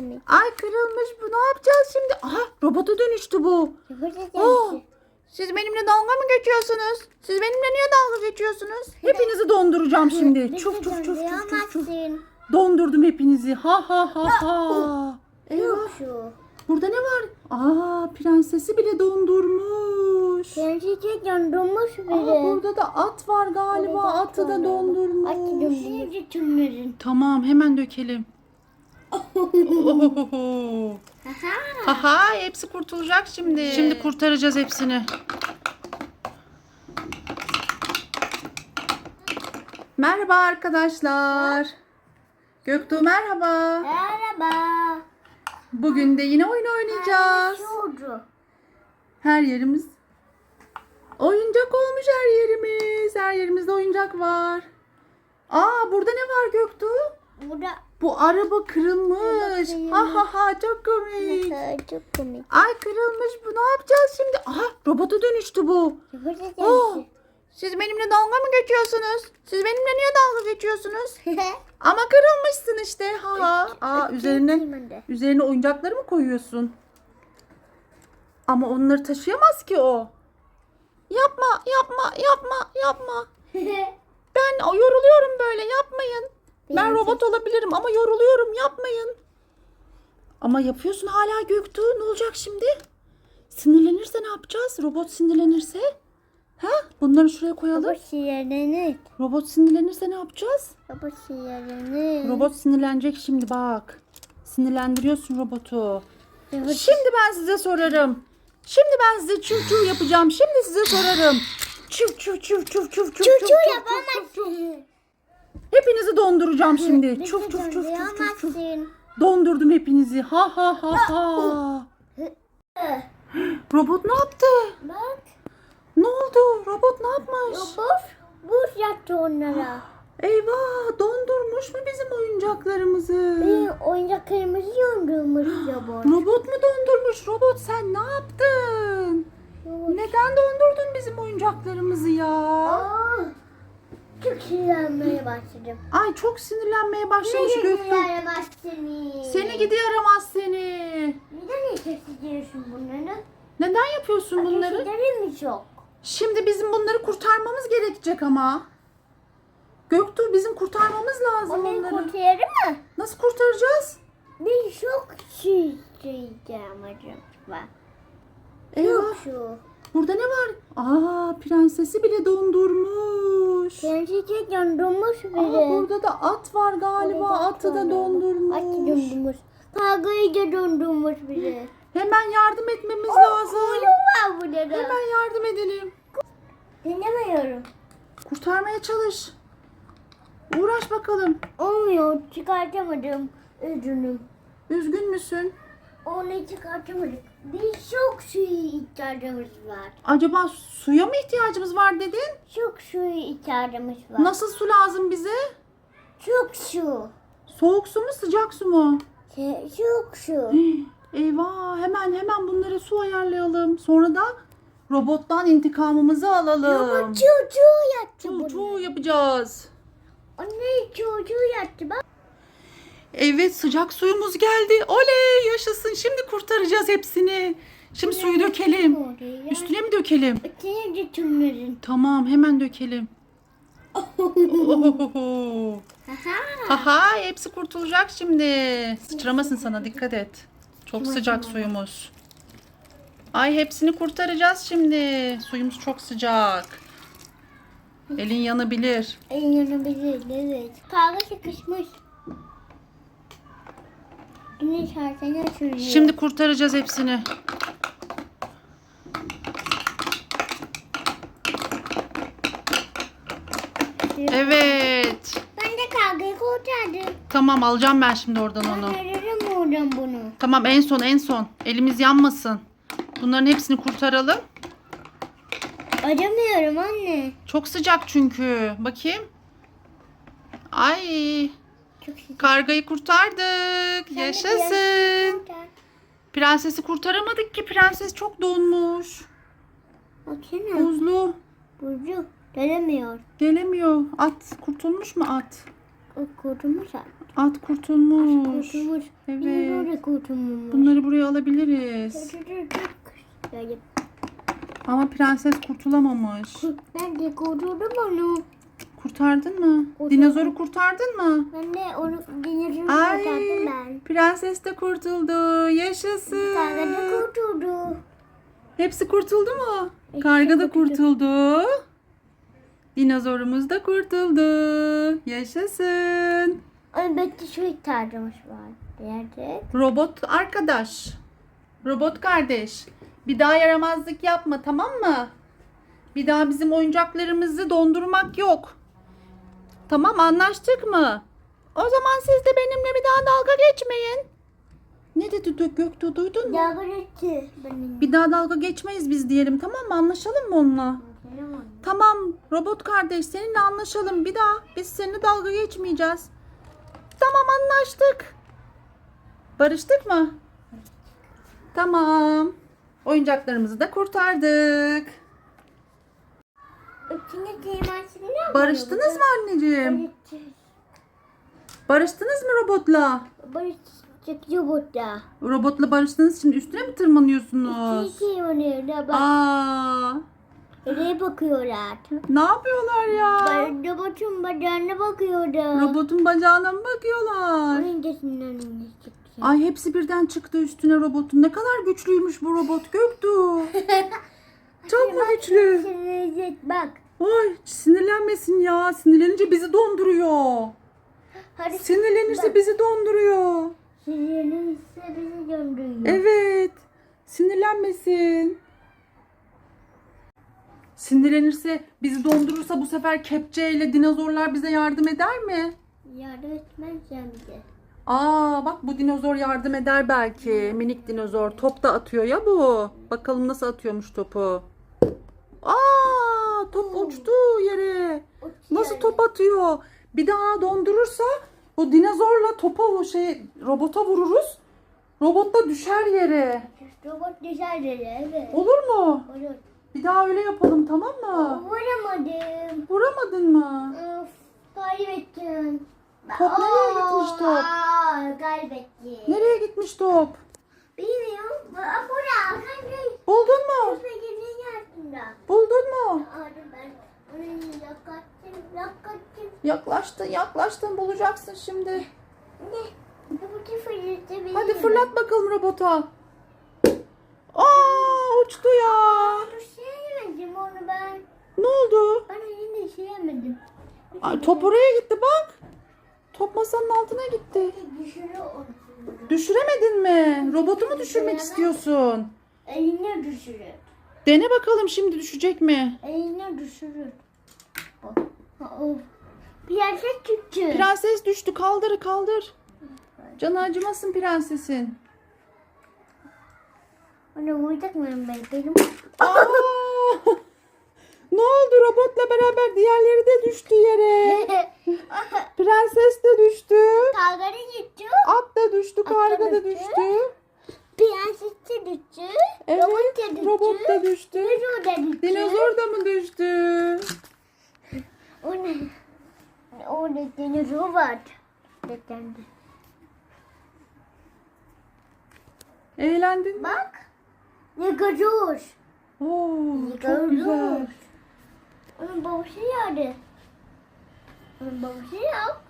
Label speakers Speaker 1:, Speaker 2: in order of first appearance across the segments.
Speaker 1: komik.
Speaker 2: Ay kırılmış bu ne yapacağız şimdi? Aha robota dönüştü bu.
Speaker 1: Yapacağız
Speaker 2: Oh, siz benimle dalga mı geçiyorsunuz? Siz benimle niye dalga geçiyorsunuz? Hepinizi donduracağım şimdi. Çuf çuf çuf çuf çuf çuf. Dondurdum hepinizi. Ha ha ha ha. Eyvah.
Speaker 1: Yok şu.
Speaker 2: Burada ne var? Aa prensesi bile dondurmuş.
Speaker 1: Kendisi dondurmuş
Speaker 2: Aa,
Speaker 1: bile.
Speaker 2: burada da at var galiba.
Speaker 1: Burada da
Speaker 2: Atı da dondurmuş.
Speaker 1: At dondurmuş.
Speaker 2: Tamam hemen dökelim. Ohohoho.
Speaker 1: Aha.
Speaker 2: Haha hepsi kurtulacak şimdi. Şimdi kurtaracağız hepsini. Merhaba arkadaşlar. Göktuğ merhaba.
Speaker 1: Merhaba.
Speaker 2: Bugün de yine oyun oynayacağız. Her yerimiz oyuncak olmuş her yerimiz. Her yerimizde oyuncak var. Aa burada ne var Göktuğ?
Speaker 1: Burada
Speaker 2: Bu araba kırılmış. Ha ha ha çok komik.
Speaker 1: çok komik.
Speaker 2: Ay kırılmış bu ne yapacağız şimdi? Aha robota dönüştü bu. Oh, siz benimle dalga mı geçiyorsunuz? Siz benimle niye dalga geçiyorsunuz? Ama kırılmışsın işte. Ha ha. Aa üzerine üzerine oyuncakları mı koyuyorsun? Ama onları taşıyamaz ki o. Yapma, yapma, yapma, yapma. Ben yoruluyorum böyle yapmayın. Ben robot olabilirim ama yoruluyorum yapmayın. Ama yapıyorsun hala Göktuğ. Ne olacak şimdi? Sinirlenirse ne yapacağız? Robot sinirlenirse? Ha? Bunları şuraya koyalım.
Speaker 1: Baba şiirlenir.
Speaker 2: Robot sinirlenirse ne yapacağız?
Speaker 1: Baba şiirlenir.
Speaker 2: Robot sinirlenecek şimdi bak. Sinirlendiriyorsun robotu.
Speaker 1: Robot-
Speaker 2: Şimdi ben size sorarım. Şimdi ben size çuf çuf yapacağım. Şimdi size sorarım. Çuf çuf çuf çuf çuf çuf çuf
Speaker 1: Çuçu
Speaker 2: çuf,
Speaker 1: yapamazsın.
Speaker 2: Hepinizi donduracağım şimdi. Çuf çuf çuf çuf çuf çuf. Dondurdum hepinizi. Ha ha ha ha. Robot ne yaptı?
Speaker 1: Bak.
Speaker 2: Ne oldu? Robot ne yapmış?
Speaker 1: Robot buz yaptı onlara.
Speaker 2: Eyvah dondurmuş mu bizim oyuncaklarımızı?
Speaker 1: Benim oyuncaklarımızı dondurmuş robot.
Speaker 2: Robot mu dondurmuş? Robot sen ne yaptın?
Speaker 1: Robot.
Speaker 2: Neden dondurdun bizim oyuncaklarımızı ya?
Speaker 1: Aa, çok sinirlenmeye başladım.
Speaker 2: Ay çok sinirlenmeye başlamış Göktuğ.
Speaker 1: yaramaz seni.
Speaker 2: Seni gidi yaramaz seni.
Speaker 1: Neden nefes ediyorsun bunları?
Speaker 2: Neden yapıyorsun bunları?
Speaker 1: Ateşlerin mi çok?
Speaker 2: Şimdi bizim bunları kurtarmamız gerekecek ama. Göktuğ bizim kurtarmamız lazım
Speaker 1: Onları
Speaker 2: onları.
Speaker 1: kurtarır mı?
Speaker 2: Nasıl kurtaracağız?
Speaker 1: Bir çok diyeceğim acaba.
Speaker 2: Eyvah.
Speaker 1: Yok şu.
Speaker 2: Burada ne var? Aa prensesi bile dondurmuş.
Speaker 1: Kendisi dondurmuş
Speaker 2: Aa,
Speaker 1: bile.
Speaker 2: burada da at var galiba. Atı da
Speaker 1: At
Speaker 2: dondurmuş.
Speaker 1: dondurmuş. Kargayı da dondurmuş bile.
Speaker 2: Hemen yardım etmemiz
Speaker 1: Oğlum
Speaker 2: lazım.
Speaker 1: var burada da.
Speaker 2: Hemen yardım edelim.
Speaker 1: Dinlemiyorum.
Speaker 2: Kurtarmaya çalış. Uğraş bakalım.
Speaker 1: Olmuyor. Çıkartamadım ödünüm.
Speaker 2: Üzgün müsün?
Speaker 1: Onu çıkartamadık. Biz çok suyu ihtiyacımız var.
Speaker 2: Acaba suya mı ihtiyacımız var dedin?
Speaker 1: Çok suyu ihtiyacımız var.
Speaker 2: Nasıl su lazım bize?
Speaker 1: Çok su.
Speaker 2: Soğuk su mu sıcak su mu?
Speaker 1: Şey, Çok su.
Speaker 2: Eyvah hemen hemen bunlara su ayarlayalım. Sonra da robottan intikamımızı alalım.
Speaker 1: Ama çocuğu yattı
Speaker 2: Çu
Speaker 1: bunu.
Speaker 2: çu yapacağız.
Speaker 1: Anne çocuğu yattı bak.
Speaker 2: Evet sıcak suyumuz geldi. Oley yaşasın. Şimdi kurtaracağız hepsini. Şimdi suyu dökelim.
Speaker 1: Oraya.
Speaker 2: Üstüne mi dökelim?
Speaker 1: De tümlerin.
Speaker 2: Tamam hemen dökelim. Ohohoho.
Speaker 1: Aha.
Speaker 2: Aha hepsi kurtulacak şimdi. Sıçramasın sana dikkat et. Çok sıcak suyumuz. Ay hepsini kurtaracağız şimdi. Suyumuz çok sıcak. Elin yanabilir.
Speaker 1: En yanabilir evet. Kavga sıkışmış. Güneş.
Speaker 2: Şimdi kurtaracağız hepsini. Evet.
Speaker 1: Ben de kavgayı kurtardım.
Speaker 2: Tamam alacağım ben şimdi oradan
Speaker 1: Ben
Speaker 2: onu.
Speaker 1: veririm oradan bunu.
Speaker 2: Tamam en son en son. Elimiz yanmasın. Bunların hepsini kurtaralım.
Speaker 1: Acımıyorum anne.
Speaker 2: Çok sıcak çünkü. Bakayım. Ay. Kargayı kurtardık. Yaşasın. Prensesi kurtaramadık ki. Prenses çok donmuş.
Speaker 1: Baksana.
Speaker 2: Buzlu.
Speaker 1: Burcu. Gelemiyor.
Speaker 2: Gelemiyor. At kurtulmuş mu at?
Speaker 1: Kurtulmuş artık.
Speaker 2: At kurtulmuş.
Speaker 1: Kurtulmuş.
Speaker 2: Evet.
Speaker 1: Kurtulmuş.
Speaker 2: Bunları buraya alabiliriz. Ama prenses kurtulamamış.
Speaker 1: kurt- ben de kurtuldum onu.
Speaker 2: Kurtardın mı?
Speaker 1: Kurtardım.
Speaker 2: Dinozoru kurtardın mı?
Speaker 1: Ben de onu dinozoru
Speaker 2: Ay,
Speaker 1: kurtardım ben.
Speaker 2: prenses de kurtuldu. Yaşasın.
Speaker 1: Karga da kurtuldu.
Speaker 2: Hepsi kurtuldu mu?
Speaker 1: Hepsi
Speaker 2: Karga da
Speaker 1: kurtuldu.
Speaker 2: Dinozorumuz da kurtuldu. Yaşasın.
Speaker 1: Elbette şu ihtiyacımız var. Nerede?
Speaker 2: Robot arkadaş. Robot kardeş. Bir daha yaramazlık yapma tamam mı? Bir daha bizim oyuncaklarımızı dondurmak yok. Tamam anlaştık mı? O zaman siz de benimle bir daha dalga geçmeyin. Ne dedi Göktuğ duydun mu?
Speaker 1: Yardım etti benim.
Speaker 2: Bir daha dalga geçmeyiz biz diyelim tamam mı? Anlaşalım mı onunla? Tamam robot kardeş seninle anlaşalım. Bir daha biz seninle dalga geçmeyeceğiz. Tamam anlaştık. Barıştık mı? Tamam. Oyuncaklarımızı da kurtardık.
Speaker 1: Ne yapalım?
Speaker 2: Barıştınız mı anneciğim?
Speaker 1: Barıştık.
Speaker 2: Barıştınız mı robotla?
Speaker 1: Barıştık robotla.
Speaker 2: Robotla barıştığınız için üstüne mi tırmanıyorsunuz?
Speaker 1: İki da bak.
Speaker 2: Aa,
Speaker 1: Nereye bakıyorlar?
Speaker 2: ne yapıyorlar ya?
Speaker 1: Ben robotun bacağına bakıyordum.
Speaker 2: Robotun bacağına mı bakıyorlar?
Speaker 1: Çıktı.
Speaker 2: Ay hepsi birden çıktı üstüne robotun. Ne kadar güçlüymüş bu robot Göktuğ. Çok mu güçlü?
Speaker 1: Bak.
Speaker 2: Ay sinirlenmesin ya. Sinirlenince bizi donduruyor.
Speaker 1: Hadi
Speaker 2: Sinirlenirse bizi donduruyor.
Speaker 1: sinirlenirse bizi döndürüyor.
Speaker 2: Evet. Sinirlenmesin. Sinirlenirse bizi dondurursa bu sefer kepçeyle dinozorlar bize yardım eder mi?
Speaker 1: Yardım etmezsen bize.
Speaker 2: Aa bak bu dinozor yardım eder belki. Minik dinozor. Top da atıyor ya bu. Bakalım nasıl atıyormuş topu. Aa top uçtu yere. Nasıl top atıyor? Bir daha dondurursa bu dinozorla topa şey robota vururuz. Robot da düşer yere.
Speaker 1: Robot düşer dedi evet.
Speaker 2: Olur mu?
Speaker 1: Olur.
Speaker 2: Bir daha öyle yapalım tamam mı?
Speaker 1: Vuramadım.
Speaker 2: Vuramadın mı?
Speaker 1: Of, kaybettim.
Speaker 2: Top nereye gitmiş top?
Speaker 1: Aa, kaybettim.
Speaker 2: Nereye gitmiş top?
Speaker 1: Bilmiyorum. Aa, Bura. Sen de
Speaker 2: Buldun mu? Buldun mu?
Speaker 1: Yakattım, yakattım.
Speaker 2: Yaklaştın yaklaştın bulacaksın şimdi.
Speaker 1: Ne?
Speaker 2: Hadi fırlat bakalım robota. Aa uçtu ya.
Speaker 1: Ben.
Speaker 2: Ne oldu?
Speaker 1: Ben onu düşüremedim.
Speaker 2: Ay, top oraya gitti bak. Masanın altına gitti. Düşüremedin mi? Robotu mu düşürmek istiyorsun?
Speaker 1: Eline düşürür.
Speaker 2: Dene bakalım şimdi düşecek mi?
Speaker 1: Eline düşürür. Prenses çıktı.
Speaker 2: Prenses düştü kaldır kaldır. Canı acımasın prensesin.
Speaker 1: Onu vuracak mıyım ben? Benim!
Speaker 2: Ne oldu robotla beraber diğerleri de düştü yere. Prenses de düştü.
Speaker 1: Kavgada gitti.
Speaker 2: At da düştü, karga da
Speaker 1: düştü.
Speaker 2: düştü.
Speaker 1: Prenses de düştü.
Speaker 2: Evet,
Speaker 1: Robot da düştü.
Speaker 2: robot da düştü.
Speaker 1: Dinozor da düştü.
Speaker 2: Dinozor da mı düştü?
Speaker 1: O ne? O ne? Dinozor vardı. Beklendi.
Speaker 2: Eğlendin mi?
Speaker 1: Bak. Ne gazoz.
Speaker 2: Oo, çok güzel.
Speaker 1: Onun babası nerede? Onun babası yok.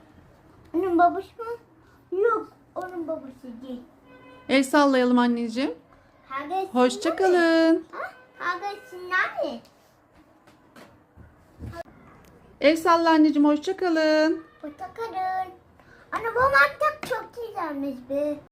Speaker 1: Onun babası mı? Yok. Onun babası değil.
Speaker 2: El sallayalım anneciğim.
Speaker 1: Hagası
Speaker 2: Hoşça
Speaker 1: nerede?
Speaker 2: kalın.
Speaker 1: Ha? Hagası nerede?
Speaker 2: El salla anneciğim hoşça kalın.
Speaker 1: Hoşça kalın. Ana bu mantık çok güzelmiş be.